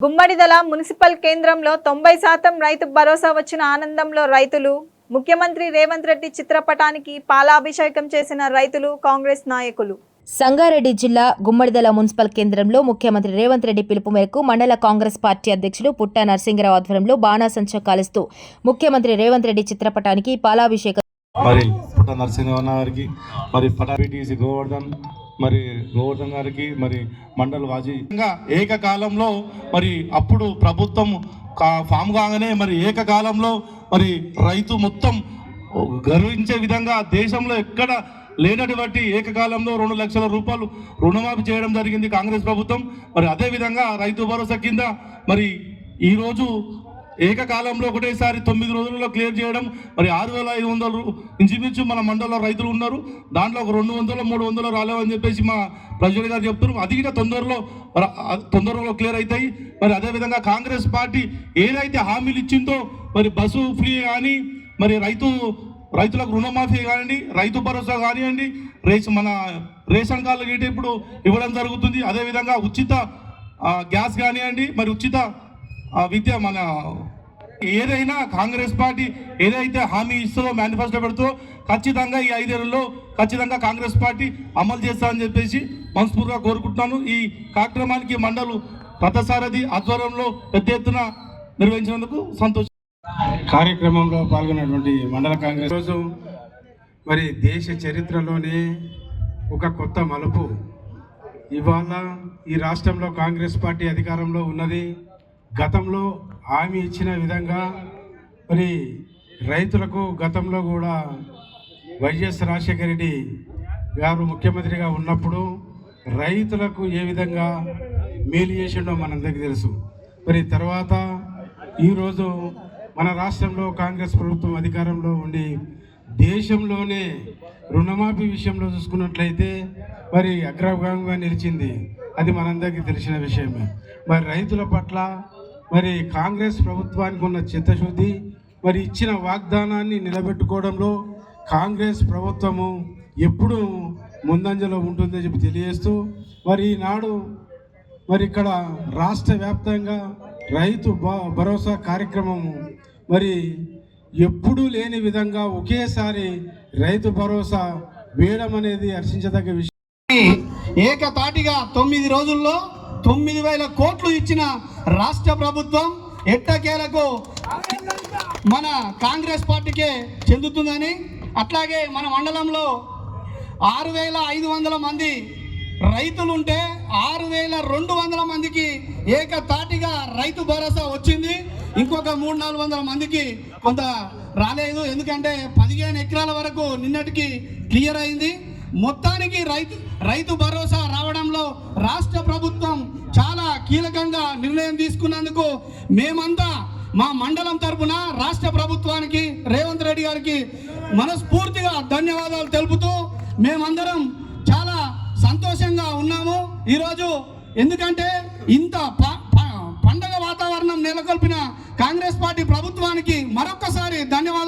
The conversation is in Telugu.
గుమ్మడిదల మున్సిపల్ కేంద్రంలో తొంభై శాతం రైతు భరోసా వచ్చిన ఆనందంలో రైతులు ముఖ్యమంత్రి రేవంత్ రెడ్డి చిత్రపటానికి పాలాభిషేకం చేసిన రైతులు కాంగ్రెస్ నాయకులు. సంగారెడ్డి జిల్లా గుమ్మడిదల మున్సిపల్ కేంద్రంలో ముఖ్యమంత్రి రేవంత్ రెడ్డి పిలుపు మేరకు మండల కాంగ్రెస్ పార్టీ అధ్యక్షులు పుట్ట నరసింగరావు ఆధ్వర్యంలో బాణాసంచా కాలుస్తూ ముఖ్యమంత్రి రేవంత్ రెడ్డి చిత్రపటానికి పాలాభిషేకం మరి పుట్ట నరసింహన్న గారికి మరి గోవర్ధన్ మరి గోవర్ధన్ గారికి మరి మండల్ వాజీ ఇంకా ఏకకాలంలో మరి అప్పుడు ప్రభుత్వం కా- ఫామ్ కాగానే మరి ఏకకాలంలో మరి రైతు మొత్తం గర్వించే విధంగా దేశంలో ఎక్కడ లేనటువంటి ఏకకాలంలో రెండు లక్షల రూపాయలు రుణమాఫీ చేయడం జరిగింది కాంగ్రెస్ ప్రభుత్వం. మరి అదే విధంగా రైతు భరోసా కింద మరి ఈరోజు ఏకకాలంలో ఒకటేసారి తొమ్మిది రోజుల్లో క్లియర్ చేయడం మరి ఆరు వేల ఐదు వందలు ఇంచుమించు మన మండలంలో రైతులు ఉన్నారు. దాంట్లో ఒక రెండు వందలు మూడు వందలు రాలేవని చెప్పేసి మా ప్రజలు గారు చెప్తున్నారు. అది కూడా తొందరలో తొందరలో క్లియర్ అవుతాయి. మరి అదేవిధంగా కాంగ్రెస్ పార్టీ ఏదైతే హామీలు ఇచ్చిందో మరి బస్సు ఫ్రీ కానీ మరి రైతు రైతులకు రుణమాఫీ కానివ్వండి రైతు భరోసా కానివ్వండి రేస్ మన రేషన్ కార్డులు గిట్ట ఇప్పుడు ఇవ్వడం జరుగుతుంది. అదేవిధంగా ఉచిత గ్యాస్ కానివ్వండి మరి ఉచిత విద్య మన ఏదైనా కాంగ్రెస్ పార్టీ ఏదైతే హామీ ఇస్తుందో మేనిఫెస్టో పెడుతుందో ఖచ్చితంగా ఈ ఐదేళ్ళలో ఖచ్చితంగా కాంగ్రెస్ పార్టీ అమలు చేస్తామని చెప్పేసి మనస్ఫూర్తిగా కోరుకుంటున్నాను. ఈ కార్యక్రమానికి మండలు రథసారథి ఆధ్వర్యంలో పెద్ద ఎత్తున నిర్వహించినందుకు సంతోషం. కార్యక్రమంలో పాల్గొన్నటువంటి మండల కాంగ్రెస్ రోజు మరి దేశ చరిత్రలోనే ఒక కొత్త మలుపు. ఇవాళ ఈ రాష్ట్రంలో కాంగ్రెస్ పార్టీ అధికారంలో ఉన్నది. గతంలో హామీ ఇచ్చిన విధంగా మరి రైతులకు గతంలో కూడా వైఎస్ రాజశేఖర రెడ్డి గారు ముఖ్యమంత్రిగా ఉన్నప్పుడు రైతులకు ఏ విధంగా మేలు చేసిండో మనందరికీ తెలుసు. మరి తర్వాత ఈరోజు మన రాష్ట్రంలో కాంగ్రెస్ ప్రభుత్వం అధికారంలో ఉండి దేశంలోనే రుణమాఫీ విషయంలో చూసుకున్నట్లయితే మరి అగ్రభాగంగా నిలిచింది. అది మనందరికీ తెలిసిన విషయమే. మరి రైతుల పట్ల మరి కాంగ్రెస్ ప్రభుత్వానికి ఉన్న చిత్తశుద్ధి మరి ఇచ్చిన వాగ్దానాన్ని నిలబెట్టుకోవడంలో కాంగ్రెస్ ప్రభుత్వము ఎప్పుడు ముందంజలో ఉంటుందని చెప్పి తెలియజేస్తూ మరి ఈనాడు మరి ఇక్కడ రాష్ట్ర వ్యాప్తంగా రైతు భ- భరోసా కార్యక్రమము మరి ఎప్పుడూ లేని విధంగా ఒకేసారి రైతు భరోసా వేయడం అనేది హర్షించదగ్గ విషయం. ఏకతాటిగా తొమ్మిది రోజుల్లో తొమ్మిది వేల కోట్లు ఇచ్చిన రాష్ట్ర ప్రభుత్వం ఎట్టకేలకు మన కాంగ్రెస్ పార్టీకే చెందుతుందని అట్లాగే మన మండలంలో ఆరు వేల ఐదు వందల మంది రైతులుంటే ఆరు వేల రెండు వందల మందికి ఏకతాటిగా రైతు భరోసా వచ్చింది. ఇంకొక మూడు నాలుగు వందల మందికి కొంత రాలేదు. ఎందుకంటే పదిహేను ఎకరాల వరకు నిన్నటికి క్లియర్ అయింది. మొత్తానికి రైతు రైతు భరోసా రావడంలో రాష్ట్ర ప్రభుత్వం చాలా కీలకంగా నిర్ణయం తీసుకున్నందుకు మేమంతా మా మండలం తరపున రాష్ట్ర ప్రభుత్వానికి రేవంత్ రెడ్డి గారికి మనస్ఫూర్తిగా ధన్యవాదాలు తెలుపుతూ మేమందరం చాలా సంతోషంగా ఉన్నాము. ఈరోజు ఎందుకంటే ఇంత ప- ప- పండగ వాతావరణం నెలకొల్పిన కాంగ్రెస్ పార్టీ ప్రభుత్వానికి మరొక్కసారి ధన్యవాదాలు